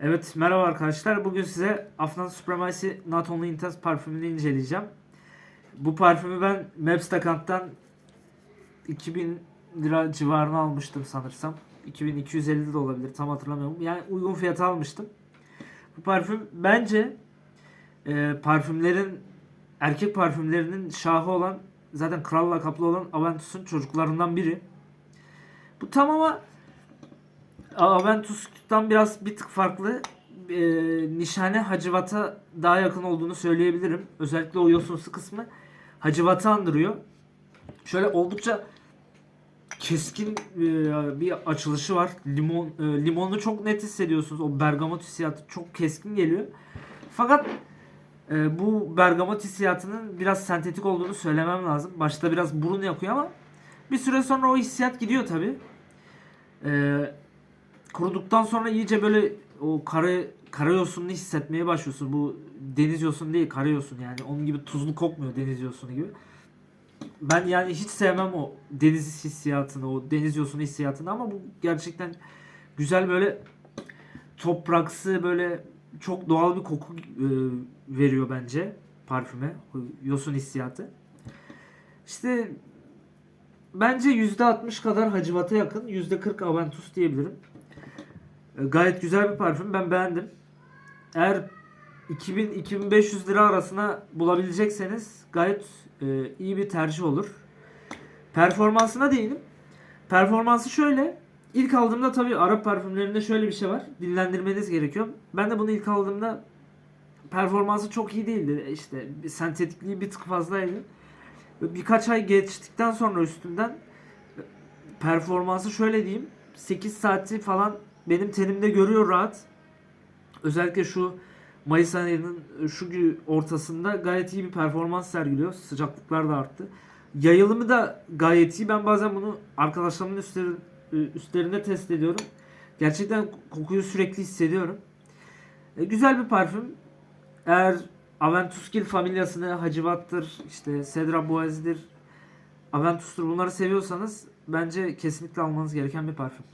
Evet merhaba arkadaşlar. Bugün size Afnan Supremacy Not Only Intense parfümünü inceleyeceğim. Bu parfümü ben Mapstakant'tan 2000 lira civarına almıştım sanırsam. 2250 de olabilir tam hatırlamıyorum. Yani uygun fiyata almıştım. Bu parfüm bence e, parfümlerin erkek parfümlerinin şahı olan zaten kral lakaplı olan Aventus'un çocuklarından biri. Bu tam ama Aventus'tan biraz bir tık farklı. E, nişane Hacivat'a daha yakın olduğunu söyleyebilirim. Özellikle o yosunsu kısmı Hacivat'ı andırıyor. Şöyle oldukça keskin e, bir açılışı var. Limon e, limonlu çok net hissediyorsunuz. O bergamot hissiyatı çok keskin geliyor. Fakat e, bu bergamot hissiyatının biraz sentetik olduğunu söylemem lazım. Başta biraz burun yakıyor ama bir süre sonra o hissiyat gidiyor tabi. E, kuruduktan sonra iyice böyle o kara kara yosununu hissetmeye başlıyorsun. Bu deniz yosunu değil, kara yosun yani. Onun gibi tuzlu kokmuyor deniz yosunu gibi. Ben yani hiç sevmem o deniz hissiyatını, o deniz yosunu hissiyatını ama bu gerçekten güzel böyle topraksı böyle çok doğal bir koku e, veriyor bence parfüme. Yosun hissiyatı. İşte bence %60 kadar Hacivat'a yakın, %40 Aventus diyebilirim. E, Gayet güzel bir parfüm. Ben beğendim. Eğer 2000-2500 lira arasına bulabilecekseniz gayet e, iyi bir tercih olur. Performansına değinim. Performansı şöyle. İlk aldığımda tabii Arap parfümlerinde şöyle bir şey var. Dinlendirmeniz gerekiyor. Ben de bunu ilk aldığımda performansı çok iyi değildi. İşte sentetikliği bir tık fazlaydı. Birkaç ay geçtikten sonra üstünden performansı şöyle diyeyim. 8 saati falan benim tenimde görüyor rahat. Özellikle şu Mayıs ayının şu gün ortasında gayet iyi bir performans sergiliyor. Sıcaklıklar da arttı. Yayılımı da gayet iyi. Ben bazen bunu arkadaşlarımın üstleri, üstlerinde test ediyorum. Gerçekten kokuyu sürekli hissediyorum. E, güzel bir parfüm. Eğer Aventusgil familyasını Hacivat'tır, işte Cedra Boğaz'dır, Aventus'tur bunları seviyorsanız bence kesinlikle almanız gereken bir parfüm.